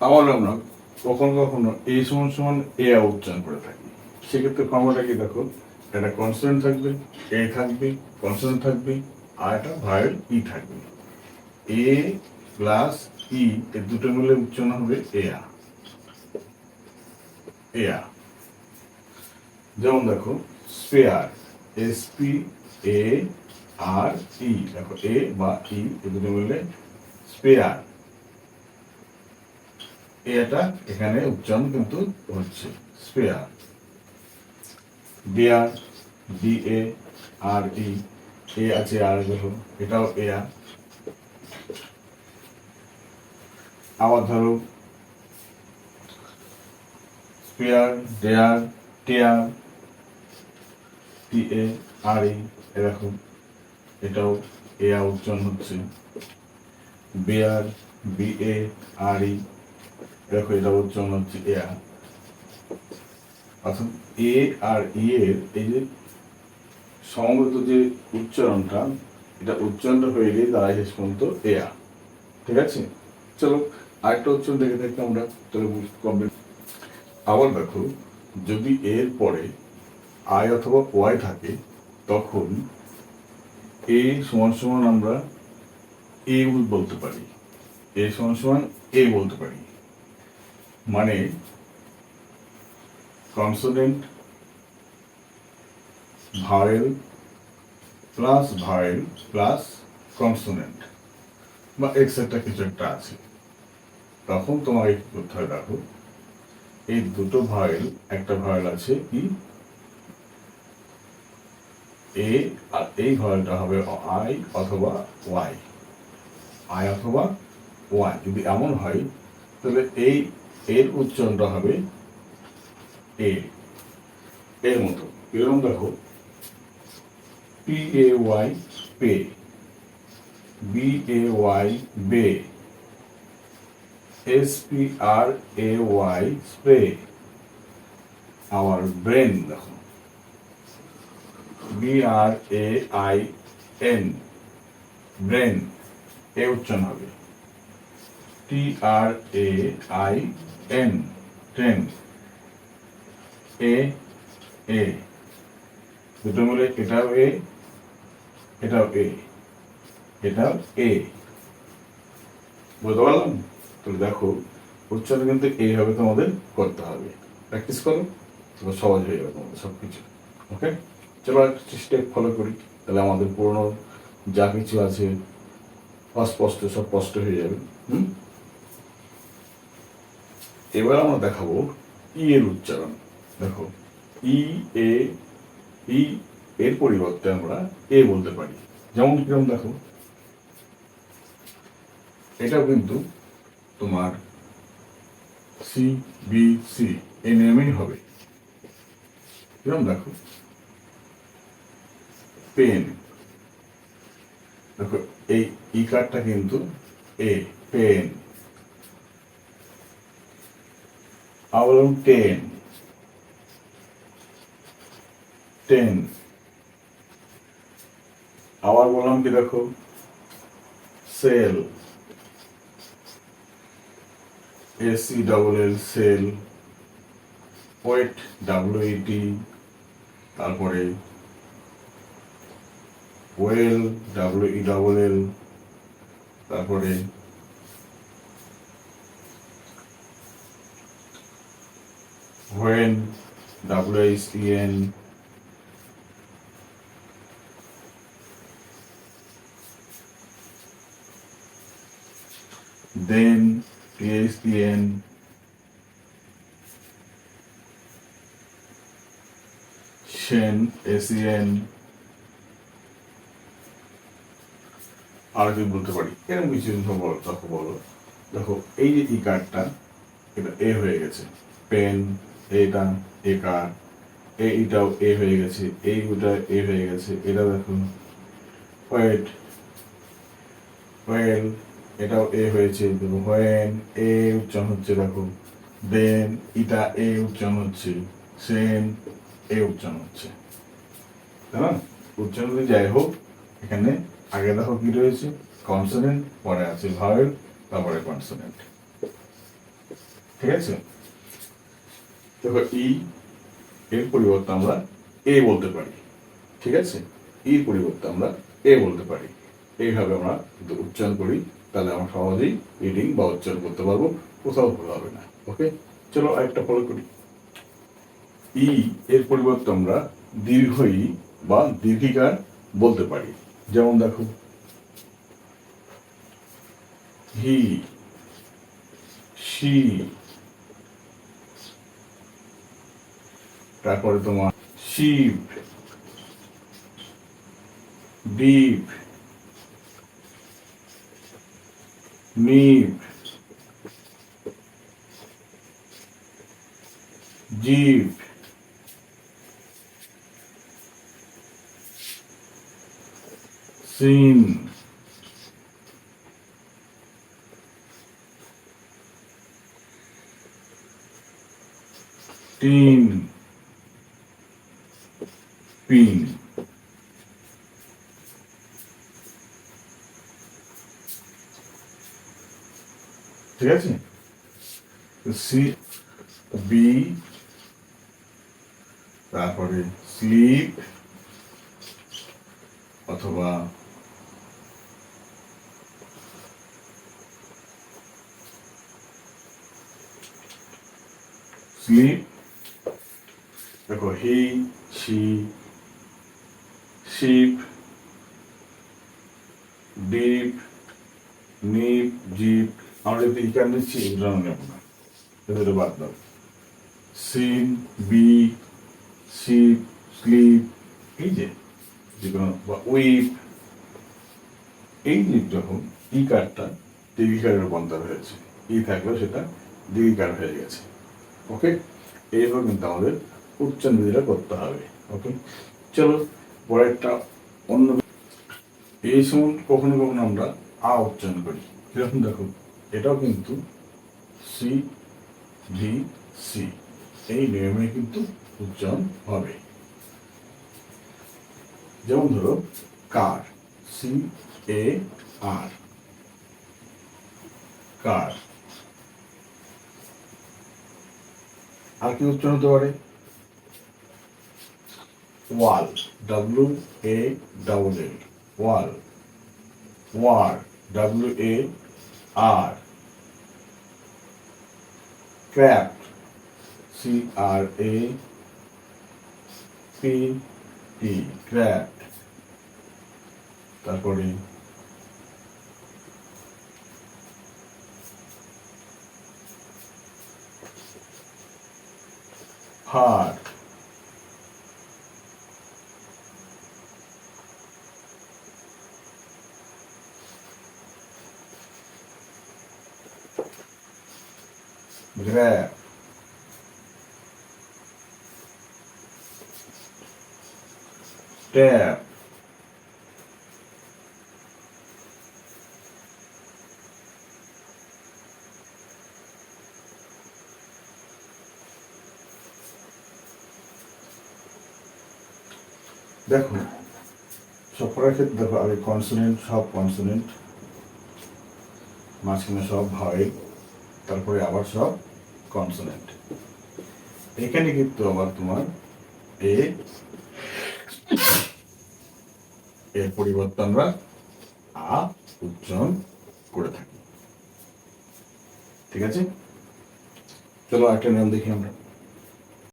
আবার আমরা কখনো কখনো এই সমান সমান এ উচ্চারণ করে থাকি। সেক্ষেত্রে ফর্মুলাটা কি দেখো? একটা কনস্ট্যান্ট থাকবে, এ থাকবে কনস্ট্যান্ট থাকবে, আর একটা ভায়োল ই থাকবে। এ প্লাস ই এর দুটো মিলে উচ্চারণ হবে এ আ। এ আ। যেমন দেখো spare S P A R E দেখো, এ বা ই এ দুটো মিলে স্পেয়ার এটা এখানে উচ্চারণ কিন্তু হচ্ছে spare dear D E A R এ আছে আর এটাও এ আর আবার ধরো স্পেয়ার ডেয়ার টেয়ার টি এ আর ই এরকম এটাও উচ্চারণ হচ্ছে। Bear B A R E দেখো, এটা হচ্ছে এ আর। অর্থাৎ এ আর ই এর এই যে যে উচ্চারণটা, এটা উচ্চারণটা হয়ে দাঁড়ায় শেষ পর্যন্ত এ আর। ঠিক আছে? চলো, আরেকটা উচ্চারণ দেখে দেখতে আমরা, তাহলে কমপ্লিট আবার দেখো, যদি এর পরে আই অথবা ওয়াই থাকে, তখন এ সমান সমান আমরা এ বলতে পারি। এ সমান সমান এ বলতে পারি। মানে consonant vowel plus vowel plus consonant বা এক্সেট্রা কিছু একটা আছে। তখন তোমাকে কি করতে হয় দেখো, এই দুটো ভাওয়েল একটা ভাওয়েল আছে কি? এ আর এই ভাওয়েলটা হবে আই অথবা ওয়াই আই অথবা ওয়াই যদি এমন হয়, তাহলে এই এর উচ্চারণটা হবে এ। এর মতো। এরকম দেখো। P A Y pay. B A Y bay. S P. R A Y spray our brain দেখো। B R A I N brain. এ উচ্চারণ হবে। T R A I N train এ এ দুটো মিলে এটাও এ এটাও এ এটাও এ বুঝতে পারলাম? তাহলে দেখো, উচ্চারণ কিন্তু এইভাবে তোমাদের করতে হবে। প্র্যাকটিস করো তাহলে সহজ হয়ে যাবে তোমাদের সব কিছু ওকে চলো একটা স্টেপ ফলো করি। তাহলে আমাদের পুরনো যা কিছু আছে, অস্পষ্ট, সব স্পষ্ট হয়ে যাবে। হুম? এবার আমরা দেখাবো ই এর উচ্চারণ। দেখো ই এ ই এর পরিবর্তে আমরা এ বলতে পারি। যেমন কীরকম দেখো, এটাও কিন্তু তোমার সি বি সি এই নেমেই হবে। কীরকম দেখো, পেন। দেখো, এই ই কার্ডটা কিন্তু এ পেন। আবার টেন। টেন। আবার বললাম কি দেখো? Sell. S E double L sell. Wet W E T তারপরে well W E double L. তারপরে is en then PSPN Shen SEN আর কি বলতে পারি, এরকম কিছু বলো দেখো বলো। দেখো, এই যে ই কার্ডটা এটা এ হয়ে গেছে। পেন এটা এ কার এইটাও এ হয়ে গেছে এই এ হয়ে গেছে এটা ওয়েট ওয়েল এটাও এ হয়েছে এ উচ্চারণ হচ্ছে দেখো দেন ইটা এ উচ্চারণ হচ্ছে, সেন এ উচ্চারণ হচ্ছে। তাই না উচ্চারণ যাই হোক, এখানে আগে দেখো কি রয়েছে কনসোনেন্ট পরে আছে ভাওয়েল তারপরে কনসোনেন্ট ঠিক আছে? দেখো ই এর পরিবর্তে আমরা এ বলতে পারি, ঠিক আছে? ইর পরিবর্তে আমরা এ বলতে পারি। এইভাবে আমরা যদি উচ্চারণ করি, তাহলে আমরা সহজেই রিডিং বা উচ্চারণ করতে পারব, কোথাও ভুল হবে না, ওকে? চলো আরেকটা ফলো করি। ই এর পরিবর্তে আমরা দীর্ঘ ই বা দীর্ঘিকার বলতে পারি। যেমন দেখো হি তারপরে তোমার শিব। ডিপ নিপ জীব। সিন। টিন। পিন ঠিক আছে সি বি তারপরে স্লিপ অথবা স্লিপ দেখো he she ship dip, nip, zip, আমরা যদি ইকার নিচ্ছি এগুলো নেব না এদের বাদ দাও। সিন বি শিপ স্লিপ, এই যে যে কোনো বা উইপ, এই যে যখন ই কার্ডটা দীর্ঘিকারে রূপান্তর হয়েছে, ই থাকলেও সেটা দীর্ঘিকার হয়ে গেছে, ওকে? এইভাবে কিন্তু আমাদের উচ্চারণ করতে হবে, ওকে? চলো পরেরটা অন্য এই সময় কখনো কখনো আমরা আ উচ্চারণ করি। কীরকম দেখো, এটাও কিন্তু সি ডি সি এই নিয়মে কিন্তু উচ্চারণ হবে। যেমন ধরো, কার সি এ আর কার। আর কি উচ্চারণ হতে পারে? Wall W A double L wall war W A R crap C R A P E crap তারপরে হার্ট grab tap দেখো সব পড়ার ক্ষেত্রে দেখো আগে কনসোনেন্ট সব কনসোনেন্ট মাঝখানে সব ভয় তারপরে আবার সব কনসোনেন্ট এখানে কিন্তু আবার তোমার এ, এর পরিবর্তে আমরা আ উচ্চারণ করে থাকি। ঠিক আছে? চলো একটা নিয়ম দেখি আমরা।